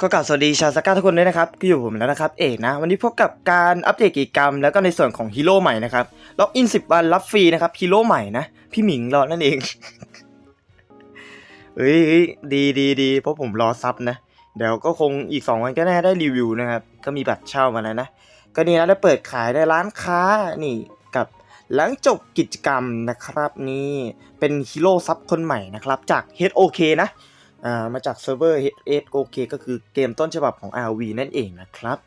ก็กล่าวสวัสดีชาวสก้าทุกคนด้วยนะครับก็อยู่ผมแล้วนะครับเอกนะ วันนี้พบกับการอัปเดตกิจกรรม แล้วก็ในส่วนของฮีโร่ใหม่นะครับล็อกอิน10 วันรับฟรีนะครับฮีโร่ใหม่นะ พี่หมิงรอนั่นเองเฮ้ยดีดีดีเพราะผมรอซับนะ เดี๋ยวก็คงอีก 2 วันก็น่าได้รีวิวนะครับ ก็มีบัตรเช่ามาแล้วนะ ก็นี่นะได้เปิดขายในร้านค้านี่กับหลังจบกิจกรรมนะครับนี่เป็นฮีโร่ซับคนใหม่นะครับจาก HOK นะ อ่ามาจากเซิร์ฟเวอร์ HOK ก็คือเกมต้นฉบับของ RV นั่นเองนะครับ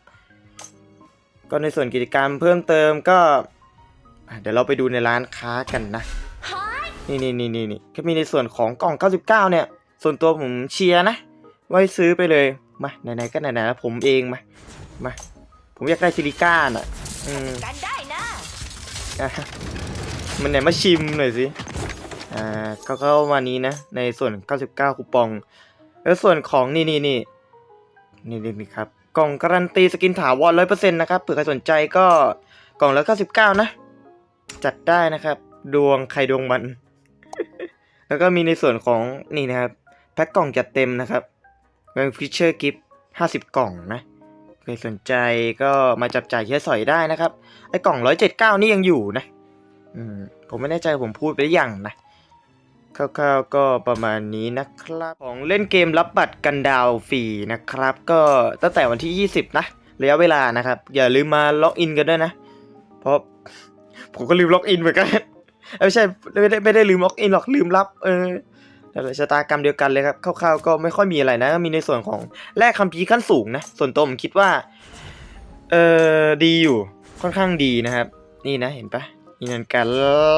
ก็ในส่วนกิจกรรมเพิ่มเติมก็อะเดี๋ยวเราไปดูในร้านค้ากันนะ นี่นี่นี่นี่นี่ก็มีในส่วนของกล่อง 99 เนี่ย ส่วนตัวผมเชียร์นะ ไว้ซื้อไปเลย มาไหนๆก็ไหนๆแล้วผมเองมา มา ผมอยากได้ซิลิก้าน่ะ อืมกันได้นะอะมันไหนมาชิมหน่อยสิ อ่าก็เข้ามานี้นะ ในส่วน 99 คูปอง แล้วส่วนของนี่นี่นี่นี่นี่นครับ กล่องการันตีสกินถาวร100%นต์นะครับเผื่อใครสนใจก็กล่องละ99นะ จัดได้นะครับ ดวงใครดวงมัน แล้วก็มีในส่วนของนี่นะครับ แพ็คกล่องจัดเต็มนะครับเป็นฟิชเชอร์กิฟต์50กล่องนะใครสนใจก็มาจับจ่ายเชื้อสอยได้นะครับ ไอ้กล่องร้อยเจ็ดเก้านี่ยังอยู่นะ อืมผมไม่แน่ใจผมพูดไปหรือยังนะ คร่าวๆก็ประมาณนี้นะครับ ของเล่นเกมรับบัตรกันดาวฟรีนะครับ ก็ตั้งแต่วันที่ 20 นะระยะเวลานะครับ อย่าลืมมาล็อกอินกันด้วยนะ เพราะผมก็ลืมล็อกอินเหมือนกันไม่ใช่ไม่ได้ไม่ได้ลืมล็อกอินหรอกลืมรับ เออนั่ชะตากรรมเดียวกันเลยครับคร่าวๆก็ไม่ค่อยมีอะไรนะมีในส่วนของแลกคัมภีร์ขั้นสูงนะ ส่วนตัวผมคิดว่าเออดีอยู่ค่อนข้างดีนะครับ นี่นะเห็นปะมีเงินการ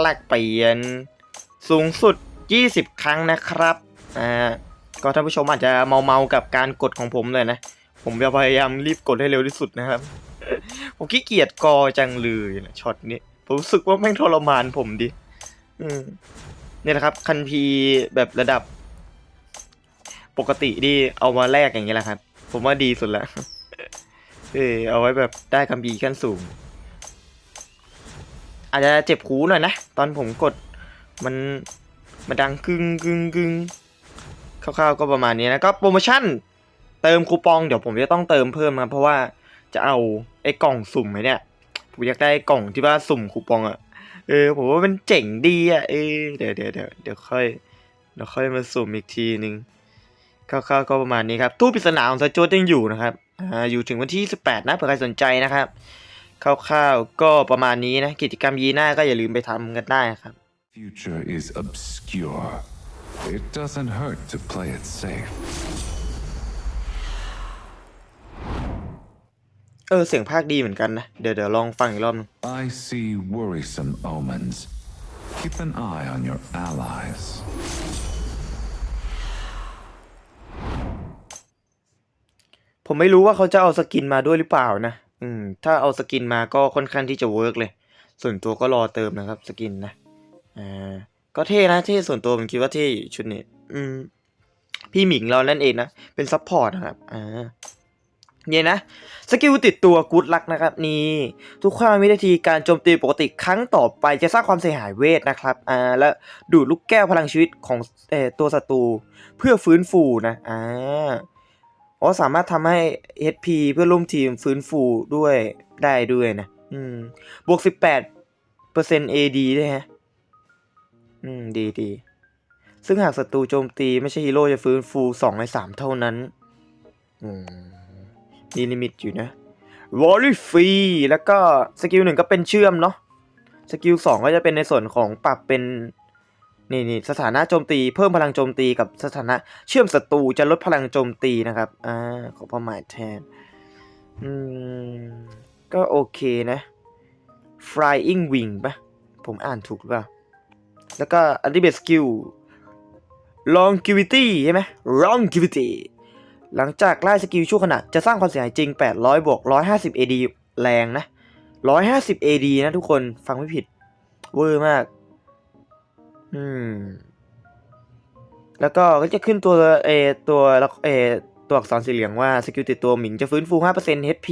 แลกเปลี่ยนสูงสุด 20 ครั้งนะครับอ่าก็ท่านผู้ชมอาจจะเมาเมาๆกับการกดของผมเลยนะ ผมจะพยายามรีบกดให้เร็วที่สุดนะครับ ผมขี้เกียจกอจังเลยนะช็อตนี้ผมรู้สึกว่าแม่งทรมานผมดิอืมเนี่ยนะครับ คันพีแบบระดับ ปกติที่เอามาแลกอย่างเงี้ยแหละครับ ผมว่าดีสุดละเออเอาไว้แบบได้คัมภีขั้นสูง อาจจะเจ็บหูหน่อยนะ ตอนผมกดมัน มันดังกึงกึงกึงคร่าวๆก็ประมาณนี้นะก็โปรโมชั่นเติมคูปองเดี๋ยวผมจะต้องเติมเพิ่มนะเพราะว่าจะเอาไอ้กล่องสุ่มไอ้เนี่ยผมอยากได้กล่องที่ว่าสุ่มคูปองอะเออผมว่ามันเจ๋งดีอะเออเดี๋ยวเดี๋ยวเดี๋ยวเดี๋ยวค่อยเดี๋ยวค่อยมาสุ่มอีกทีนึงคร่าวๆก็ประมาณนี้ครับตู้ปริศนาของสจวตยังอยู่นะครับอ่าอยู่ถึงวันที่ 18 นะเผื่อใครสนใจนะครับคร่าวๆก็ประมาณนี้นะกิจกรรมยีหน้าก็อย่าลืมไปทำกันได้ครับ Future is obscure. It doesn't hurt to play it safe. เออเสียงภาคดีเหมือนกันนะ เดี๋ยวเดี๋ยวลองฟังอีกรอบนึง I see worrisome omens. Keep an eye on your allies. ผมไม่รู้ว่าเขาจะเอาสกินมาด้วยหรือเปล่านะ อืม ถ้าเอาสกินมาก็ค่อนข้างที่จะเวิร์กเลย ส่วนตัวก็รอเติมนะครับสกินนะ อ่าก็เท่นะเท่ส่วนตัวผมคิดว่าเท่อยู่ชุดนี้ อืม พี่หมิงเรานั่นเองนะ เป็นซัพพอร์ตนะครับ อ่าเนี่ยนะ สกิลติดตัวกูดลักนะครับ นี่ทุกความวินาทีการโจมตีปกติครั้งต่อไปจะสร้างความเสียหายเวทนะครับอ่าและดูดลูกแก้วพลังชีวิตของเอ่อตัวศัตรูเพื่อฟื้นฟูนะอ่าอ๋อสามารถทำให้ HP เพื่อร่วมทีมฟื้นฟูด้วยได้ด้วยนะ อืมบวก 18เปอร์เซ็นต์ AD ด้วยฮะ อืม ดีดี ซึ่งหากศัตรูโจมตีไม่ใช่ฮีโร่จะฟื้นฟู2ใน3เท่านั้น อืม มีลิมิตอยู่นะวอลลี่ฟรีแล้วก็สกิลหนึ่งก็เป็นเชื่อมเนาะ สกิลสองก็จะเป็นในส่วนของปรับเป็นนี่นี่สถานะโจมตีเพิ่มพลังโจมตีกับสถานะเชื่อมศัตรูจะลดพลังโจมตีนะครับ อ่า ขอความหมายแทน อืม ก็โอเคนะ flying wing ปะผมอ่านถูกหรือเปล่า แล้วก็ ultimate skill longevity ใช่ไหม longevity หลังจากไล่สกิลชั่วขณะจะสร้างความเสียหายจริง 800 บวก 150 AD แรงนะ 150 AD นะทุกคนฟังไม่ผิด เวอร์มาก อืม แล้วก็ก็จะขึ้นตัวเอตัวเออตัวอักษรสีเหลืองว่าสกิลติดตัวหมิงจะฟื้นฟู 5% HP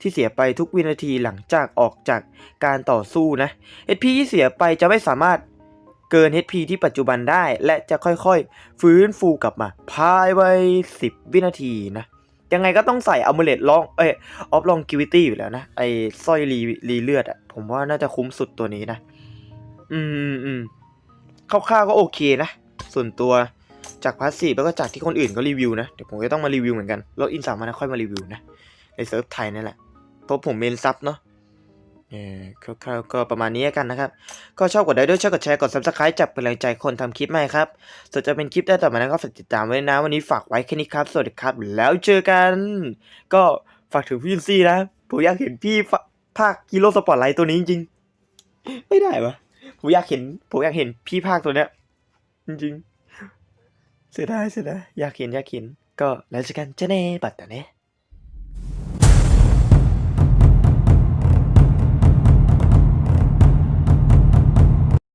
ที่เสียไปทุกวินาทีหลังจากออกจากการต่อสู้นะ HP ที่เสียไปจะไม่สามารถ เกิน HP ที่ปัจจุบันได้ และจะค่อยๆ ฟื้นฟูกลับมา ภายใน10 วินาทีนะ ยังไงก็ต้องใส่อ m ม l e t ลองเอ้ยออฟลองกิวิตี้อยู่แล้วนะ ไอ้สร้อยรีรีเลือดอะผมว่าน่าจะคุ้มสุดตัวนี้นะอืมอืมอืมคร่าวๆก็โอเคนะ ส่วนตัวจากพาสซีฟแล้วก็จากที่คนอื่นก็รีวิวนะ เดี๋ยวผมก็ต้องมารีวิวเหมือนกันแล้วอินสามารถค่อยมารีวิวนะในเซิร์ฟไทยนั่นแหละเพราะผมเมนซับเนาะ เออคร่าวๆก็ประมาณนี้กันนะครับ ก็ชอบกดไลค์ด้วยชอบกดแชร์กด subscribe จับเป็นแรงใจคนทำคลิปใหม่ครับ ส่วนจะเป็นคลิปได้ต่อมานั้นก็ฝากติดตามไว้นะ วันนี้ฝากไว้แค่นี้ครับ สวัสดีครับ แล้วเจอกัน ก็ฝากถึงพี่ยินซี่นะ ผมอยากเห็นพี่ภาคฮีโร่สปอร์ตไลท์ตัวนี้จริงๆ ไม่ได้วะผมอยากเห็น ผมอยากเห็นพี่ภาคตัวเนี้ย จริงๆ เสียดายเสียดายอยากเห็นอยากเห็น ก็แล้วเจอกันเจ้าเน่บัตตาเน่